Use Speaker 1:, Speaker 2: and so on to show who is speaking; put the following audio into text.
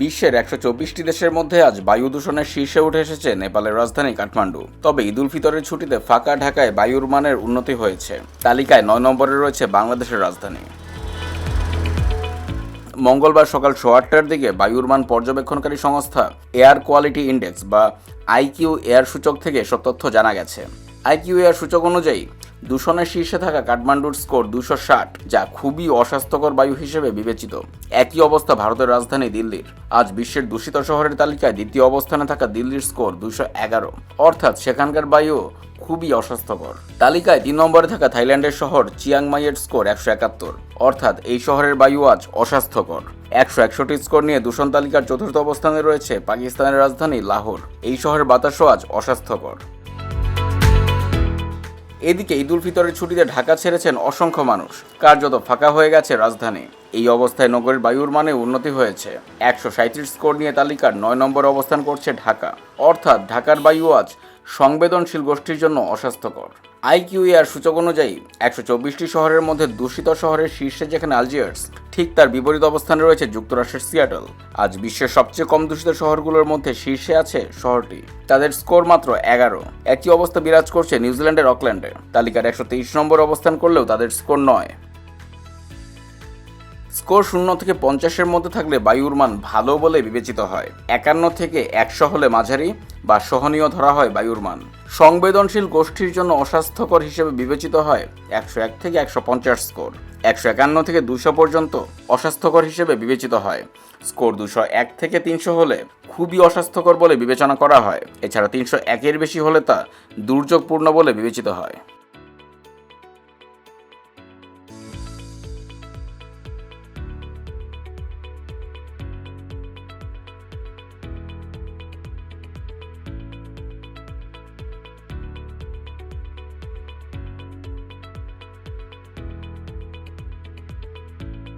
Speaker 1: বিশ্বের একশো চব্বিশটি দেশের মধ্যে আজ বায়ু দূষণের শীর্ষে উঠে এসেছে নেপালের রাজধানী কাঠমান্ডু। তবে ঈদুল ফিতরের ছুটিতে ফাঁকা ঢাকায় বায়ুর মানের উন্নতি হয়েছে। তালিকায় নয় নম্বরে রয়েছে বাংলাদেশের রাজধানী। মঙ্গলবার সকাল সোয়া আটটার দিকে বায়ুর মান পর্যবেক্ষণকারী সংস্থা এয়ার কোয়ালিটি ইন্ডেক্স বা আইকিউ এয়ার সূচক থেকে এসব তথ্য জানা গেছে। আইকিউ এয়ার সূচক অনুযায়ী দূষণের শীর্ষে থাকা কাঠমান্ডুর স্কোর দুশো ষাট, যা খুবই অস্বাস্থ্যকর বায়ু হিসেবে বিবেচিত। একই অবস্থা ভারতের রাজধানী দিল্লির। আজ বিশ্বের দূষিত শহরের তালিকায় দ্বিতীয় অবস্থানে থাকা দিল্লির স্কোর দুশো এগারো। অর্থাৎ সেখানকার বায়ু খুবই অস্বাস্থ্যকর। তালিকায় তিন নম্বরে থাকা থাইল্যান্ডের শহর চিয়াংমাইয়ের স্কোর একশো একাত্তর। অর্থাৎ এই শহরের বায়ু আজ অস্বাস্থ্যকর। একশো একষট্টি স্কোর নিয়ে দূষণ তালিকার চতুর্থ অবস্থানে রয়েছে পাকিস্তানের রাজধানী লাহোর। এই শহরের বাতাসও আজ অস্বাস্থ্যকর। এদিকে ঈদুল ফিতরের ছুটিতে ঢাকা ছেড়েছেন অসংখ্য মানুষ। কার্যত ফাঁকা হয়ে গেছে রাজধানী। এই অবস্থায় নগরের বায়ুর মানে উন্নতি হয়েছে। একশো স্কোর নিয়ে তালিকার নয় নম্বর অবস্থান করছে ঢাকা। অর্থাৎ ঢাকার বায়ু আজ সংবেদনশীল গোষ্ঠীর জন্য অস্বাস্থ্যকর। আইকিউ এর সূচক অনুযায়ী একশো চব্বিশটি শহরের মধ্যে দূষিত শহরের শীর্ষে যেখানে আলজিয়ার্স, ঠিক তার বিপরীত অবস্থানে রয়েছে যুক্তরাষ্ট্রের সিয়াটল। আজ বিশ্বের সবচেয়ে কম দূষিত শহরগুলোর মধ্যে শীর্ষে আছে শহরটি। তাদের স্কোর মাত্র এগারো। একই অবস্থা বিরাজ করছে নিউজিল্যান্ডের অকল্যান্ডে। তালিকার একশো তেইশ নম্বর অবস্থান করলেও তাদের স্কোর নয়। স্কোর শূন্য থেকে পঞ্চাশের মধ্যে থাকলে বায়ুর মান ভালো বলে বিবেচিত হয়। একান্ন থেকে একশো হলে মাঝারি বা সহনীয় ধরা হয় বায়ুর মান। সংবেদনশীল গোষ্ঠীর জন্য অস্বাস্থ্যকর হিসেবে বিবেচিত হয় একশো এক থেকে একশো পঞ্চাশ স্কোর। একশো একান্ন থেকে দুশো পর্যন্ত অস্বাস্থ্যকর হিসেবে বিবেচিত হয়। স্কোর দুশো এক থেকে তিনশো হলে খুবই অস্বাস্থ্যকর বলে বিবেচনা করা হয়। এছাড়া তিনশো একের বেশি হলে তা দুর্যোগপূর্ণ বলে বিবেচিত হয়।